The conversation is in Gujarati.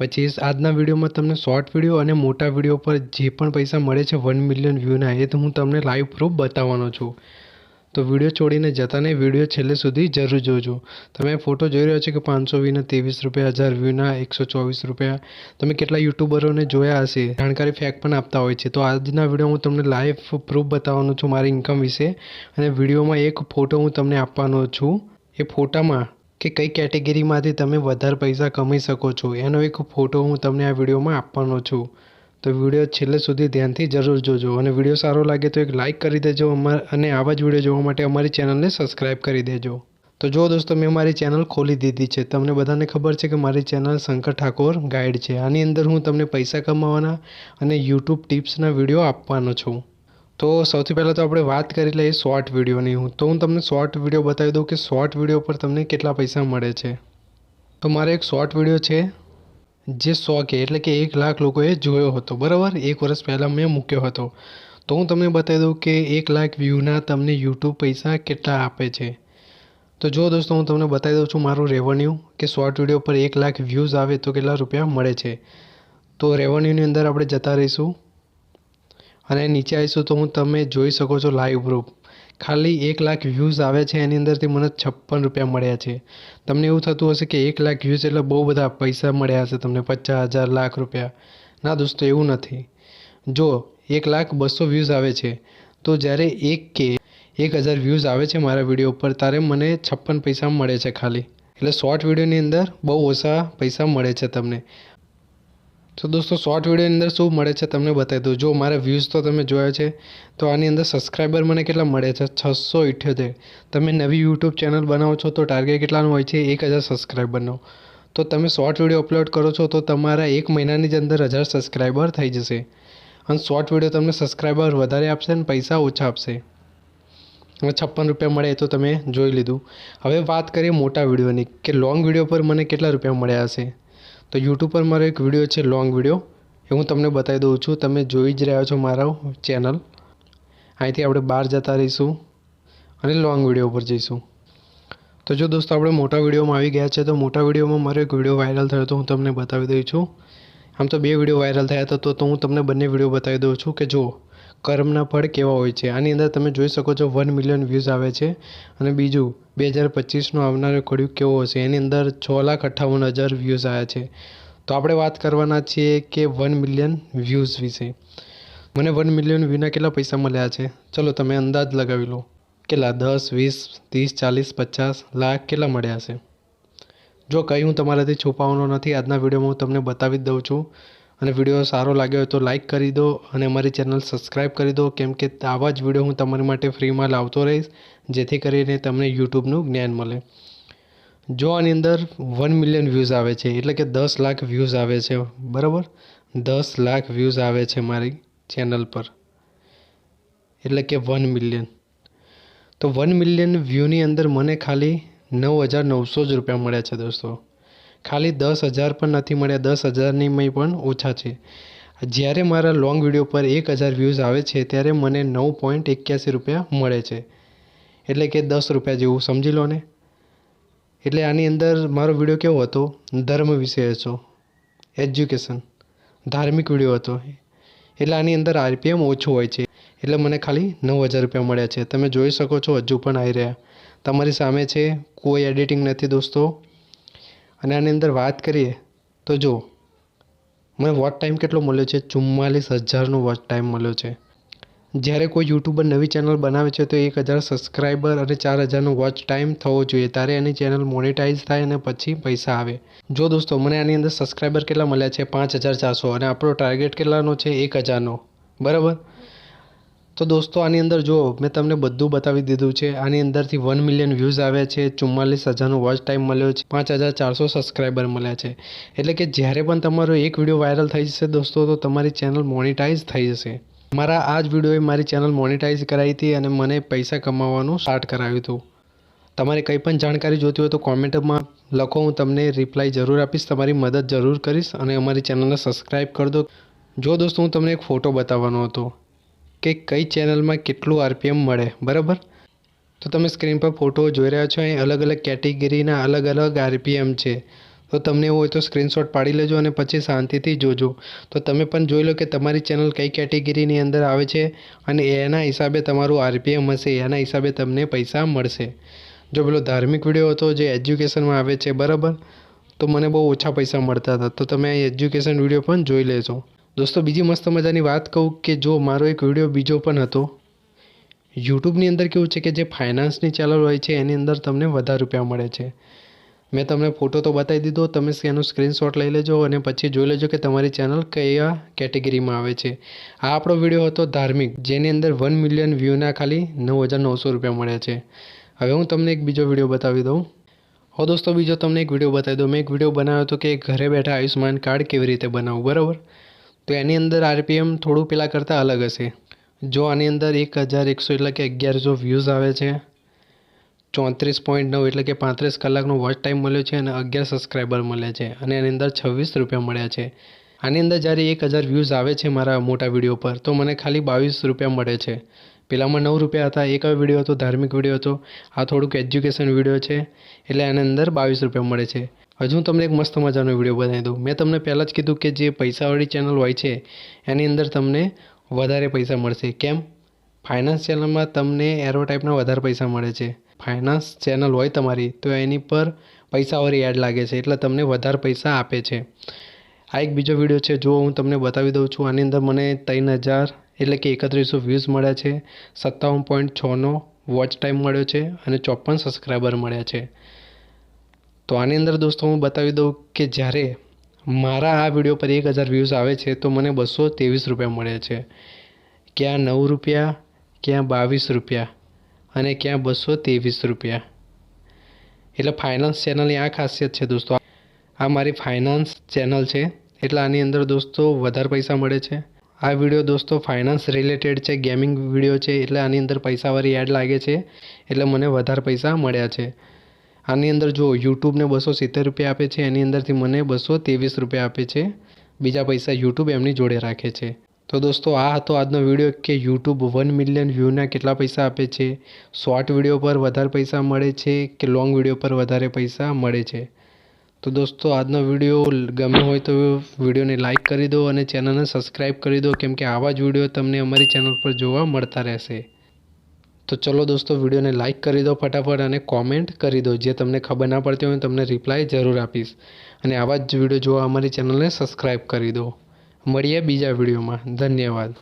પચીસ આજના વિડીયોમાં તમને શોર્ટ વીડિયો અને મોટા વીડિયો પર જે પણ પૈસા મળે છે વન મિલિયન વ્યૂના એ તો હું તમને લાઈવ પ્રૂફ બતાવવાનો છું. તો વીડિયો છોડીને જતા નહીં, વીડિયો છેલ્લે સુધી જરૂર જોજો. તમે ફોટો જોઈ રહ્યો છો કે પાંચસો વીના ત્રેવીસ રૂપિયા, હજાર વ્યૂના એકસો ચોવીસ રૂપિયા. તમે કેટલા યુટ્યુબરોને જોયા હશે? જાણકારી ફેક પણ આપતા હોય છે. તો આજના વીડિયો હું તમને લાઈવ પ્રૂફ બતાવવાનો છું મારી ઇન્કમ વિશે. અને વિડીયોમાં એક ફોટો હું તમને આપવાનો છું. એ ફોટામાં કે કઈ કેટેગરીમાંથી તમે વધારે પૈસા કમાઈ શકો છો? એનો એક ફોટો હું તમને આ વિડીયોમાં આપવાનો છું. તો વીડિયો છેલ્લે સુધી ધ્યાનથી જરૂર જોજો અને વીડિયો સારો લાગે તો એક લાઇક કરી દેજો અને આવા જ વીડિયો જોવા માટે અમારી ચેનલને સબસ્ક્રાઈબ કરી દેજો. તો જો દોસ્તો મેં મારી ચેનલ ખોલી દીધી છે, તમને બધાને ખબર છે કે મારી ચેનલ શંકર ઠાકોર ગાઈડ છે. આની અંદર હું તમને પૈસા કમાવાના અને યુટ્યુબ ટિપ્સના વીડિયો આપવાનો છું. તો સૌથી પહેલાં તો આપણે વાત કરી લઈએ શોર્ટ વિડીયોની હું. તો હું તમને શોર્ટ વીડિયો બતાવી દઉં કે શોર્ટ વીડિયો પર તમને કેટલા પૈસા મળે છે. તો મારે એક શોર્ટ વીડિયો છે, જે સો કે, એટલે કે એક લાખ લોકોએ જોયો હતો. બરાબર? એક વર્ષ પહેલાં મેં મૂક્યો હતો. તો હું તમને બતાવી દઉં કે એક લાખ વ્યૂના તમને યુટ્યુબ પૈસા કેટલા આપે છે. તો જો દોસ્તો, હું તમને બતાવી દઉં છું મારું રેવન્યુ કે શોર્ટ વીડિયો પર એક લાખ વ્યૂઝ આવે તો કેટલા રૂપિયા મળે છે. તો રેવન્યુની અંદર આપણે જતા રહીશું. અને નીચે આવીશું તો હું તમે જોઈ શકો છો લાઈવ પ્રૂફ ખાલી એક લાખ વ્યૂઝ આવે છે, એની અંદરથી મને છપ્પન રૂપિયા મળ્યા છે. તમને એવું થતું હશે કે એક લાખ વ્યૂઝ એટલે બહુ બધા પૈસા મળ્યા હશે તમને, પચાસ હજાર, લાખ રૂપિયા. ના દોસ્તો, એવું નથી. જો એક લાખ બસો વ્યૂઝ આવે છે, તો જ્યારે એક કે એક હજાર વ્યૂઝ આવે છે મારા વીડિયો ઉપર ત્યારે મને છપ્પન પૈસા મળે છે ખાલી. એટલે શોર્ટ વિડીયોની અંદર બહુ ઓછા પૈસા મળે છે તમને. તો દોસ્તો શોર્ટ વિડીયોની અંદર શું મળે છે તમને બતાવી દઉં. જો મારા વ્યૂઝ તો તમે જોયા છે, તો આની અંદર સબસ્ક્રાઈબર મને કેટલા મળે છે? છસો ઇઠ્યોતેર. તમે નવી યુટ્યુબ ચેનલ બનાવો છો તો ટાર્ગેટ કેટલાનું હોય છે? એક હજાર સબસ્ક્રાઈબરનો તો તમે શોર્ટ વીડિયો અપલોડ કરો છો તો તમારા એક મહિનાની જ અંદર હજાર સબસ્ક્રાઈબર થઈ જશે. અને શોર્ટ વીડિયો તમને સબસ્ક્રાઈબર વધારે આપશે અને પૈસા ઓછા આપશે. અને છપ્પન રૂપિયા મળે તો તમે જોઈ લીધું. હવે વાત કરીએ મોટા વિડીયોની, કે લોંગ વીડિયો પર મને કેટલા રૂપિયા મળ્યા હશે? તો યુટ્યુબ પર મારો એક વીડિયો છે લોંગ વીડિયો એ હું તમને બતાવી દઉં છું. તમે જોઈ જ રહ્યા છો મારો ચેનલ અહીંથી આપણે બહાર જતા રહીશું અને લોંગ વીડિયો પર જઈશું. તો જો દોસ્તો, આપણે મોટા વિડીયોમાં આવી ગયા છે, તો મોટા વિડીયોમાં મારો એક વીડિયો વાયરલ થયો તો હું તમને બતાવી દઉં છું. આમ તો બે વીડિયો વાયરલ થયા હતા, તો હું તમને બંને વીડિયો બતાવી દઉં છું કે જો કર્મના ફળ કેવા હોય છે? આની અંદર તમે જોઈ શકો છો વન મિલિયન વ્યૂઝ આવે છે. અને બીજું, બે હજાર પચીસનો આવનારો કડિયું કેવો હશે? એની અંદર છ લાખ અઠ્ઠાવન હજાર વ્યૂઝ આવ્યા છે. તો આપણે વાત કરવાના છીએ કે વન મિલિયન વ્યૂઝ વિશે. મને વન મિલિયન વ્યૂના કેટલા પૈસા મળ્યા છે? ચલો તમે અંદાજ લગાવી લો. કેટલા? દસ, વીસ, ત્રીસ, ચાલીસ, પચાસ લાખ કેટલા મળ્યા છે? જો કંઈ હું તમારાથી છુપાવવાનો નથી, આજના વિડીયોમાં હું તમને બતાવી દઉં છું. અને વીડિયો સારો લાગ્યો હોય તો લાઇક કરી દો અને અમારી ચેનલ સબસ્ક્રાઈબ કરી દો. કેમ કે આવા જ વીડિયો હું તમારી માટે ફ્રીમાં લાવતો રહીશ, જેથી કરીને તમને યુટ્યુબનું જ્ઞાન મળે. જો આની અંદર વન મિલિયન વ્યૂઝ આવે છે, એટલે કે દસ લાખ વ્યૂઝ આવે છે, બરાબર? દસ લાખ વ્યૂઝ આવે છે મારી ચેનલ પર. એટલે કે વન મિલિયન તો વન મિલિયન વ્યૂની અંદર મને ખાલી નવ હજાર નવસો જ રૂપિયા મળ્યા છે દોસ્તો. ખાલી દસ હજાર પણ નથી મળ્યા. દસ હજારની મય પણ ઓછા છે. જ્યારે મારા લોંગ વીડિયો પર એક હજાર વ્યૂઝ આવે છે, ત્યારે મને નવ પોઈન્ટ એક્યાસી રૂપિયા મળે છે. એટલે કે દસ રૂપિયા જેવું, સમજી લો ને? એટલે આની અંદર મારો વીડિયો કેવો હતો? ધર્મ વિશે હતો. એજ્યુકેશન ધાર્મિક વીડિયો હતો. એટલે આની અંદર આરપીએમ ઓછું હોય છે. એટલે મને ખાલી નવ હજાર રૂપિયા મળ્યા છે. તમે જોઈ શકો છો, હજુ પણ આવી રહ્યા. તમારી સામે છે, કોઈ એડિટિંગ નથી દોસ્તો. અને આની અંદર વાત કરીએ તો જો મને વોચ ટાઈમ કેટલો મળ્યો છે? ચુમ્માલીસ હજારનો વોચ ટાઈમ મળ્યો છે. જ્યારે કોઈ યુટ્યુબર નવી ચેનલ બનાવે છે તો એક હજાર સબસ્ક્રાઈબર અને ચાર હજારનો વોચ ટાઈમ થવો જોઈએ. ત્યારે એની ચેનલ મોનેટાઇઝ થાય અને પછી પૈસા આવે. જો દોસ્તો, મને આની અંદર સબસ્ક્રાઈબર કેટલા મળ્યા છે? પાંચ હજાર ચારસો. અને આપણો ટાર્ગેટ કેટલાનો છે? એક હજારનો. બરાબર? તો દોસ્તો, આની અંદર જો મેં તમને બધું બતાવી દીધું છે, આની અંદરથી વન મિલિયન વ્યૂઝ આવ્યા છે, ચુમ્માલીસ હજારનો વોચ ટાઈમ મળ્યો છે, પાંચ હજાર ચારસો સબસ્ક્રાઈબર મળ્યા છે. એટલે કે જ્યારે પણ તમારો એક વીડિયો વાયરલ થઈ જશે દોસ્તો, તો તમારી ચેનલ મોનિટાઈઝ થઈ જશે. મારા આ જ વિડીયોએ મારી ચેનલ મોનિટાઈઝ કરાવી હતી અને મને પૈસા કમાવાનું સ્ટાર્ટ કરાવ્યું હતું. તમારે કંઈ પણ જાણકારી જોતી હોય તો કોમેન્ટમાં લખો, હું તમને રિપ્લાય જરૂર આપીશ, તમારી મદદ જરૂર કરીશ અને અમારી ચેનલને સબસ્ક્રાઈબ કરી દો. જો દોસ્તો, હું તમને એક ફોટો બતાવવાનો હતો. કે કઈ ચેનલમાં કેટલું આરપીએમ મળે, બરાબર? તો તમે સ્ક્રીન પર ફોટો જોઈ રહ્યા છો, અહીં અલગ અલગ કેટેગરીના અલગ અલગ આરપીએમ છે. તો તમને એવું હોય તો સ્ક્રીનશોટ પાડી લેજો અને પછી શાંતિથી જોજો. તો તમે પણ જોઈ લો કે તમારી ચેનલ કઈ કેટેગરીની અંદર આવે છે અને એના હિસાબે તમારું આરપીએમ હશે, એના હિસાબે તમને પૈસા મળશે. જો પેલો ધાર્મિક વીડિયો હતો જે એજ્યુકેશનમાં આવે છે, બરાબર? તો મને બહુ ઓછા પૈસા મળતા હતા. તો તમે એજ્યુકેશન વીડિયો પણ જોઈ લેજો. દોસ્તો, બીજી મસ્ત મજાની વાત કહું કે જો મારો એક વીડિયો બીજો પણ હતો, યુટ્યુબની અંદર કેવું છે કે જે ફાઇનાન્સની ચેનલ હોય છે, એની અંદર તમને વધારે રૂપિયા મળે છે. મેં તમને ફોટો તો બતાવી દીધો, તમે એનો સ્ક્રીનશોટ લઈ લેજો અને પછી જોઈ લેજો કે તમારી ચેનલ કયા કેટેગરીમાં આવે છે. આ આપણો વીડિયો હતો ધાર્મિક, જેની અંદર વન મિલિયન વ્યૂના ખાલી નવ હજાર નવસો રૂપિયા મળ્યા છે. હવે હું તમને એક બીજો વીડિયો બતાવી દઉં. હો દોસ્તો, બીજો તમને એક વીડિયો બતાવી દઉં. મેં એક વીડિયો બનાવ્યો હતો કે ઘરે બેઠા આયુષ્માન કાર્ડ કેવી રીતે બનાવવું, બરાબર? તો એની અંદર આરપીએમ થોડું પેલા કરતાં અલગ હશે. જો આની અંદર એક હજાર એકસો એટલે કે અગિયારસો વ્યૂઝ આવે છે, ચોત્રીસ પોઈન્ટ નવ એટલે કે પાંત્રીસ કલાકનો વોચ ટાઈમ મળ્યો છે અને અગિયાર સબસ્ક્રાઈબર મળ્યા છે અને એની અંદર છવ્વીસ રૂપિયા મળ્યા છે. આની અંદર જ્યારે એક હજાર વ્યૂઝ આવે છે મારા મોટા વીડિયો પર, તો મને ખાલી બાવીસ રૂપિયા મળે છે. પહેલાંમાં નવ રૂપિયા હતા, એક વીડિયો હતો, ધાર્મિક વીડિયો હતો. આ થોડુંક એજ્યુકેશન વીડિયો છે, એટલે એની અંદર બાવીસ રૂપિયા મળે છે. હજુ હું તમને એક મસ્ત મજાનો વીડિયો બનાવી દઉં. મેં તમને પહેલાં જ કીધું કે જે પૈસાવાળી ચેનલ હોય છે, એની અંદર તમને વધારે પૈસા મળશે. કેમ? ફાઇનાન્સ ચેનલમાં તમને એરો ટાઈપના વધારે પૈસા મળે છે. ફાઇનાન્સ ચેનલ હોય તમારી, તો એની પર પૈસાવાળી એડ લાગે છે, એટલે તમને વધારે પૈસા આપે છે. આ એક બીજો વીડિયો છે જો હું તમને બતાવી દઉં છું. આની અંદર મને ત્રણ હજાર એટલે કે એકત્રીસો વ્યૂઝ મળ્યા છે, સત્તાવન પોઈન્ટ છનો વોચ ટાઈમ મળ્યો છે અને ચોપન સબસ્ક્રાઈબર મળ્યા છે. તો આની અંદર દોસ્તો હું બતાવી દઉં કે જ્યારે મારા આ વીડિયો પર એક હજાર વ્યૂઝ આવે છે, તો મને બસો ત્રેવીસ રૂપિયા મળે છે. ક્યાં નવ રૂપિયા, ક્યાં બાવીસ રૂપિયા અને ક્યાં બસો ત્રેવીસ રૂપિયા. એટલે ફાઇનાન્સ ચેનલની આ ખાસિયત છે દોસ્તો. આ મારી ફાઇનાન્સ ચેનલ છે, એટલે આની અંદર દોસ્તો વધારે પૈસા મળે છે. આ વીડિયો દોસ્તો ફાઇનાન્સ રિલેટેડ છે ગેમિંગ વીડિયો છે, એટલે આની અંદર પૈસાવાળી એડ લાગે છે, એટલે મને વધારે પૈસા મળ્યા છે. આની અંદર જો યુટ્યુબને બસો સિત્તેર રૂપિયા આપે છે, એની અંદરથી મને બસો ત્રેવીસ રૂપિયા આપે છે, બીજા પૈસા યુટ્યુબ એમની જોડે રાખે છે. તો દોસ્તો, આ હતો આજનો વીડિયો કે યુટ્યુબ વન મિલિયન વ્યૂના કેટલા પૈસા આપે છે શોર્ટ વીડિયો પર વધારે પૈસા મળે છે કે લોંગ વીડિયો પર વધારે પૈસા મળે છે? તો દોસ્તો, આજનો વીડિયો ગમ્યો હોય તો વિડીયોને લાઇક કરી દો અને ચેનલને સબસ્ક્રાઈબ કરી દો, કેમ કે આવા જ વીડિયો તમને અમારી ચેનલ પર જોવા મળતા રહેશે. તો ચલો દોસ્તો, વિડીયોને લાઇક કરી દો ફટાફટ અને કોમેન્ટ કરી દો. જે તમને ખબર ના પડતી હોય તમને રિપ્લાય જરૂર આપીશ. અને આવા જ વીડિયો જોવા અમારી ચેનલને સબસ્ક્રાઈબ કરી દો. મળીએ બીજા વિડીયોમાં. ધન્યવાદ.